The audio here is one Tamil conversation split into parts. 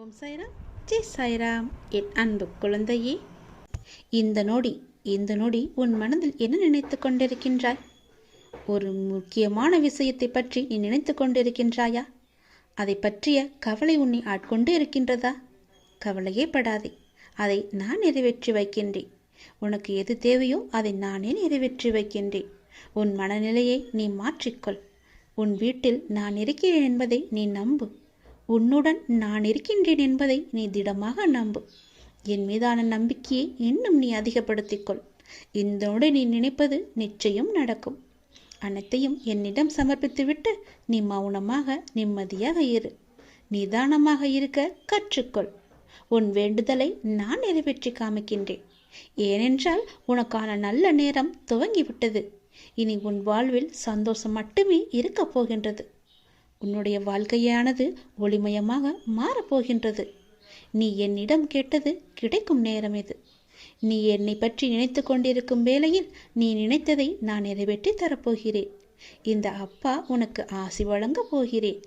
ஓம் சாய்ராம். ஜெய் சாய்ராம். என் அன்பு குழந்தையே இந்த நொடி இந்த நொடி உன் மனதில் என்ன நினைத்து கொண்டிருக்கின்றாய்? ஒரு முக்கியமான விஷயத்தை பற்றி நீ நினைத்து கொண்டிருக்கின்றாயா? அதை பற்றிய கவலை உன்னை ஆட்கொண்டு இருக்கின்றதா? கவலையே படாதே. அதை நான் நிறைவேற்றி வைக்கின்றேன். உனக்கு எது தேவையோ அதை நானே நிறைவேற்றி வைக்கின்றேன். உன் மனநிலையை நீ மாற்றிக்கொள். உன் வீட்டில் நான் இருக்கிறேன் என்பதை நீ நம்பு. உன்னுடன் நான் இருக்கின்றேன் என்பதை நீ திடமாக நம்பு. என் மீதான நம்பிக்கையை இன்னும் நீ அதிகப்படுத்திக்கொள். இந்தோடு நீ நினைப்பது நிச்சயம் நடக்கும். அனைத்தையும் என்னிடம் சமர்ப்பித்துவிட்டு நீ மௌனமாக நிம்மதியாக இரு. நிதானமாக இருக்க கற்றுக்கொள். உன் வேண்டுதலை நான் நிறைவேற்றி காமிக்கின்றேன். ஏனென்றால் உனக்கான நல்ல நேரம் துவங்கிவிட்டது. இனி உன் வாழ்வில் சந்தோஷம் மட்டுமே இருக்கப் போகின்றது. உன்னுடைய வாழ்க்கையானது ஒளிமயமாக மாறப்போகின்றது. நீ என்னிடம் கேட்டது கிடைக்கும் நேரம் இது. நீ என்னை பற்றி நினைத்து கொண்டிருக்கும் வேளையில் நீ நினைத்ததை நான் நிறைவேற்றி தரப்போகிறேன். இந்த அப்பா உனக்கு ஆசி வழங்கப் போகிறேன்.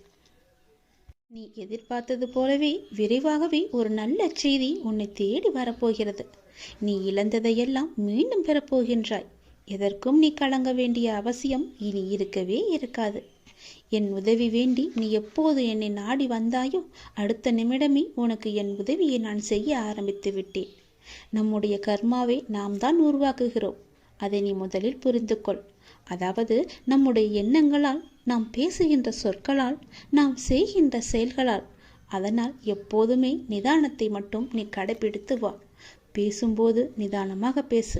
நீ எதிர்பார்த்தது போலவே விரைவாகவே ஒரு நல்ல செய்தி உன்னை தேடி வரப்போகிறது. நீ இழந்ததையெல்லாம் மீண்டும் பெறப்போகின்றாய். எதற்கும் நீ கலங்க வேண்டிய அவசியம் இனி இருக்கவே இருக்காது. என் உதவி வேண்டி நீ எப்போது என்னை நாடி வந்தாயோ அடுத்த நிமிடமே உனக்கு என் உதவியை நான் செய்ய ஆரம்பித்து விட்டேன். நம்முடைய கர்மாவை நாம் தான் உருவாக்குகிறோம். அதை நீ முதலில் புரிந்து கொள் அதாவது நம்முடைய எண்ணங்களால் நாம் பேசுகின்ற சொற்களால் நாம் செய்கின்ற செயல்களால். அதனால் எப்போதுமே நிதானத்தை மட்டும் நீ கடைபிடித்து வா. பேசும்போது நிதானமாக பேசு.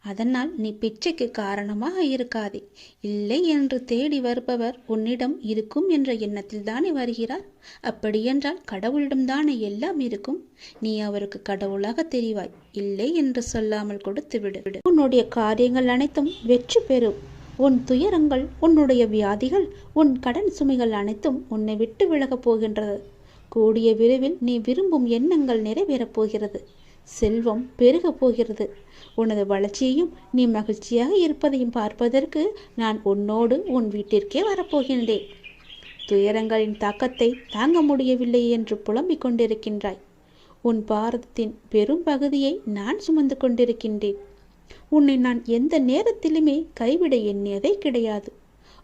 அதனால் நீ பிச்சைக்கு காரணமாக இருக்காதே. இல்லை என்று தேடி வருபவர் உன்னிடம் இருக்கும் என்ற எண்ணத்தில் தானே வருகிறார்? அப்படியென்றால் கடவுளிடம்தானே எல்லாம் இருக்கும்? நீ அவருக்கு கடவுளாக தெரிவாய். இல்லை என்று சொல்லாமல் கொடுத்து விடு. உன்னுடைய காரியங்கள் அனைத்தும் வெற்றி பெறும். உன் துயரங்கள் உன்னுடைய வியாதிகள் உன் கடன் சுமைகள் அனைத்தும் உன்னை விட்டு விலகப் போகின்றது. கூடிய விரைவில் நீ விரும்பும் எண்ணங்கள் நிறைவேறப் போகிறது. செல்வம் பெருகப் போகிறது. உனது வளர்ச்சியையும் நீ மகிழ்ச்சியாக இருப்பதையும் பார்ப்பதற்கு நான் உன்னோடு உன் வீட்டிற்கே வரப்போகின்றேன். துயரங்களின் தாக்கத்தை தாங்க முடியவில்லை என்று புலம்பிக் கொண்டிருக்கின்றாய். உன் பாரதத்தின் பெரும் பகுதியை நான் சுமந்து கொண்டிருக்கின்றேன். உன்னை நான் எந்த நேரத்திலுமே கைவிட எண்ணியதே கிடையாது.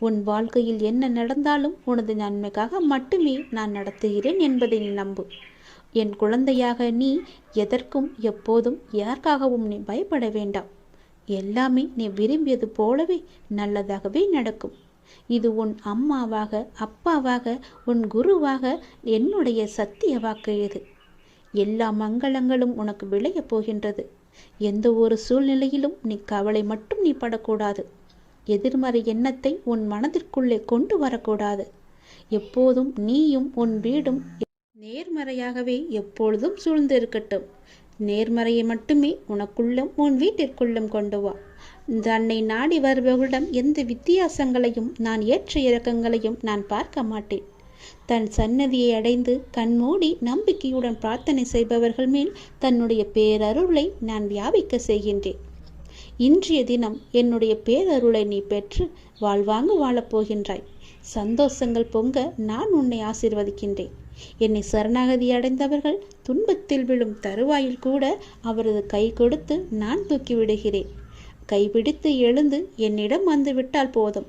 உன் வாழ்க்கையில் என்ன நடந்தாலும் உனது நன்மைக்காக மட்டுமே நான் நடத்துகிறேன் என்பதை நீ நம்பு. என் குழந்தையாக நீ எதற்கும் எப்போதும் யாருக்காகவும் நீ பயப்பட வேண்டாம். எல்லாமே நீ விரும்பியது போலவே நல்லதாகவே நடக்கும். இது உன் அம்மாவாக அப்பாவாக உன் குருவாக என்னுடைய சத்திய வாக்கு இது. எல்லா மங்களங்களும் உனக்கு விளையப் போகின்றது. எந்த ஒரு சூழ்நிலையிலும் நீ கவலை மட்டும் நீ படக்கூடாது. எதிர்மறை எண்ணத்தை உன் மனதிற்குள்ளே கொண்டு வரக்கூடாது. எப்போதும் நீயும் உன் வீடும் நேர்மறையாகவே எப்பொழுதும் சூழ்ந்து இருக்கட்டும் நேர்மறையை மட்டுமே உனக்குள்ளும் உன் வீட்டிற்குள்ளும் கொண்டு வா. தன்னை நாடி வருபவர்களிடம் எந்த வித்தியாசங்களையும் நான் ஏற்ற இறக்கங்களையும் நான் பார்க்க மாட்டேன். தன் சன்னதியை அடைந்து கண்மூடி நம்பிக்கையுடன் பிரார்த்தனை செய்பவர்கள் மேல் தன்னுடைய பேரருளை நான் வியாபிக்க செய்கின்றேன். இன்றைய தினம் என்னுடைய பேரருளை நீ பெற்று வாழ்வாங்கு வாழப் போகின்றாய் சந்தோஷங்கள் பொங்க நான் உன்னை ஆசீர்வதிக்கின்றேன். என்னை சரணாகதி அடைந்தவர்கள் துன்பத்தில் விழும் தருவாயில் கூட அவரது கை கொடுத்து நான் தூக்கி விடுகிறேன் கைபிடித்து எழுந்து என்னிடம் வந்துவிட்டால் போதும்.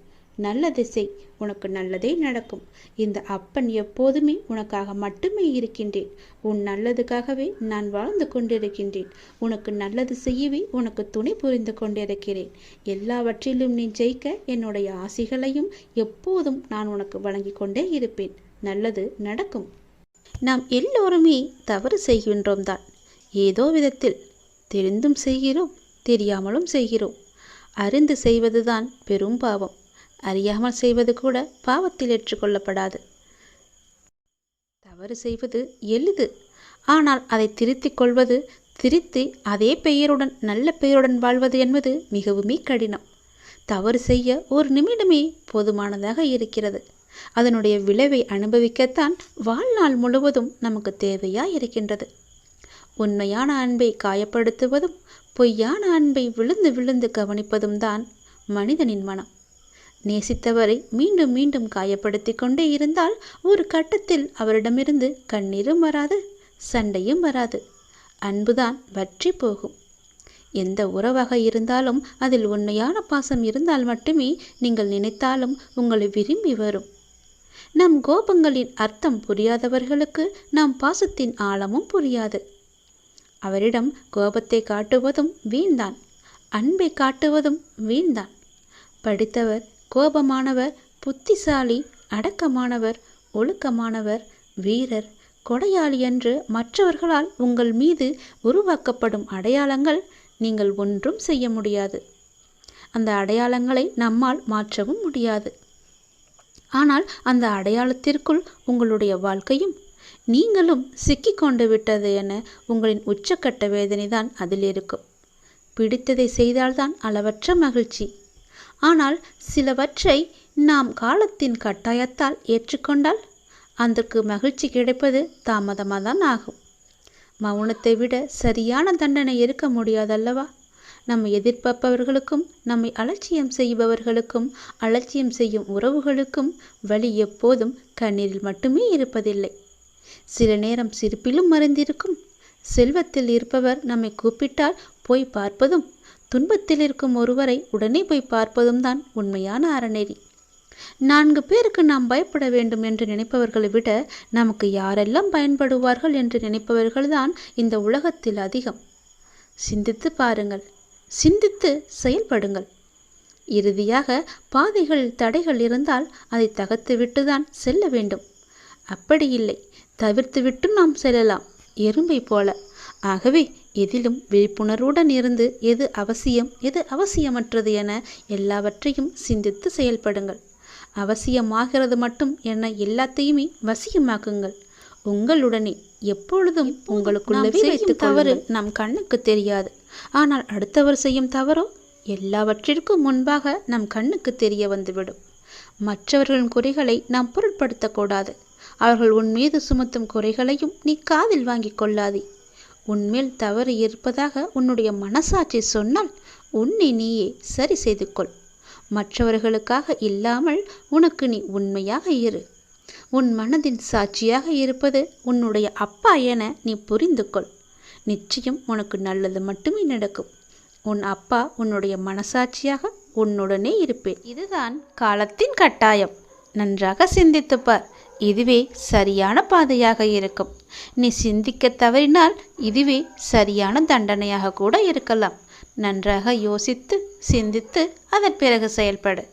நல்ல செய் உனக்கு நல்லதே நடக்கும். இந்த அப்பன் எப்போதுமே உனக்காக மட்டுமே இருக்கின்றேன். உன் நல்லதுக்காகவே நான் வாழ்ந்து கொண்டிருக்கின்றேன். உனக்கு நல்லது செய்யவே உனக்கு துணை புரிந்து கொண்டிருக்கிறேன். எல்லாவற்றிலும் நீ ஜெயிக்க என்னுடைய ஆசைகளையும் எப்போதும் நான் உனக்கு வழங்கி கொண்டே இருப்பேன். நல்லது நடக்கும். நாம் எல்லோருமே தவறு செய்கின்றோம் தான். ஏதோ விதத்தில் தெரிந்தும் செய்கிறோம் தெரியாமலும் செய்கிறோம். அறிந்து செய்வதுதான் பெரும் பாவம். அறியாமல் செய்வது கூட பாவத்தில் ஏற்றுக்கொள்ளப்படாது. தவறு செய்வது எளிது. ஆனால் அதை திருத்திக் கொள்வது திருத்தி அதே பெயருடன் நல்ல பெயருடன் வாழ்வது என்பது மிகவுமே கடினம். தவறு செய்ய ஒரு நிமிடமே போதுமானதாக இருக்கிறது. அதனுடைய விளைவை அனுபவிக்கத்தான் வாழ்நாள் முழுவதும் நமக்கு தேவையா இருக்கின்றது. உண்மையான அன்பை காயப்படுத்துவதும் பொய்யான அன்பை விழுந்து விழுந்து கவனிப்பதும் தான் மனிதனின் மனம். நேசித்தவரை மீண்டும் மீண்டும் காயப்படுத்தி கொண்டே இருந்தால் ஒரு கட்டத்தில் அவரிடமிருந்து கண்ணீரும் வராது சண்டையும் வராது. அன்புதான் வற்றி போகும். எந்த உறவாக இருந்தாலும் அதில் உண்மையான பாசம் இருந்தால் மட்டுமே நீங்கள் நினைத்தாலும் உங்களை விரும்பி வரும். நம் கோபங்களின் அர்த்தம் புரியாதவர்களுக்கு நம் பாசத்தின் ஆழமும் புரியாது. அவரிடம் கோபத்தை காட்டுவதும் வீண்தான். அன்பை காட்டுவதும் வீண்தான். படித்தவர் கோபமானவர் புத்திசாலி அடக்கமானவர் ஒழுக்கமானவர் வீரர் கொடையாளி என்று மற்றவர்களால் உங்கள் மீது உருவாக்கப்படும் அடையாளங்கள் நீங்கள் ஒன்றும் செய்ய முடியாது. அந்த அடையாளங்களை நம்மால் மாற்றவும் முடியாது. ஆனால் அந்த அடையாளத்திற்குள் உங்களுடைய வாழ்க்கையும் நீங்களும் சிக்கிக்கொண்டு விட்டது என உங்களின் உச்சக்கட்ட வேதனை தான் அதில் இருக்கும். பிடித்ததை செய்தால்தான் அளவற்ற மகிழ்ச்சி. ஆனால் சிலவற்றை நாம் காலத்தின் கட்டாயத்தால் ஏற்றுக்கொண்டால் அதற்கு மகிழ்ச்சி கிடைப்பது தாமதமாக தான் ஆகும். மௌனத்தை விட சரியான தண்டனை இருக்க முடியாதல்லவா? நம்மை எதிர்பார்ப்பவர்களுக்கும் நம்மை அலட்சியம் செய்பவர்களுக்கும் அலட்சியம் செய்யும் உறவுகளுக்கும் வழி எப்போதும் கண்ணீரில் மட்டுமே இருப்பதில்லை. சில நேரம் சிரிப்பிலும் மறைந்திருக்கும். செல்வத்தில் இருப்பவர் நம்மை கூப்பிட்டால் போய் பார்ப்பதும் துன்பத்தில் இருக்கும் ஒருவரை உடனே போய் பார்ப்பதும் தான் உண்மையான அறநெறி. நான்கு பேருக்கு நாம் பயப்பட வேண்டும் என்று நினைப்பவர்களை விட நமக்கு யாரெல்லாம் பயன்படுவார்கள் என்று நினைப்பவர்கள்தான் இந்த உலகத்தில் அதிகம். சிந்தித்து பாருங்கள். சிந்தித்து செயல்படுங்கள். இறுதியாக பாதைகள் தடைகள் இருந்தால் அதை தகர்த்துவிட்டு தான் செல்ல வேண்டும். அப்படி இல்லை. தவிர்த்துவிட்டு நாம் செல்லலாம். எறும்பை போல. ஆகவே எதிலும் விழிப்புணர்வுடன் இருந்து எது அவசியம் எது அவசியமற்றது என எல்லாவற்றையும் சிந்தித்து செயல்படுங்கள். அவசியமாகிறது மட்டும் என எல்லாத்தையுமே வசியமாக்குங்கள். உங்களுடனே எப்பொழுதும் உங்களுக்குள்ளவே வைத்து தவறு நம் கண்ணுக்கு தெரியாது. ஆனால் அடுத்தவர் செய்யும் தவறோ? எல்லாவற்றிற்கும் முன்பாக நம் கண்ணுக்கு தெரிய வந்துவிடும். மற்றவர்களின் குறைகளை நாம் பொருட்படுத்தக்கூடாது அவர்கள் உன் மீது சுமத்தும் குறைகளையும் நீ காதில் வாங்கிக் கொள்ளாதே. உன்மேல் தவறு இருப்பதாக உன்னுடைய மனசாட்சி சொன்னால் உன்னை நீயே சரி செய்து கொள் மற்றவர்களுக்காக இல்லாமல் உனக்கு நீ உண்மையாக இரு. உன் மனதின் சாட்சியாக இருப்பது உன்னுடைய அப்பா என நீ புரிந்து கொள் நிச்சயம் உனக்கு நல்லது மட்டுமே நடக்கும். உன் அப்பா உன்னுடைய மனசாட்சியாக உன்னுடனே இருப்பேன். இதுதான் காலத்தின் கட்டாயம். நன்றாக சிந்தித்துப்பார். இதுவே சரியான பாதையாக இருக்கும். நீ சிந்திக்க தவறினால் இதுவே சரியான தண்டனையாக கூட இருக்கலாம். நன்றாக யோசித்து சிந்தித்து அதன் பிறகு செயல்படு.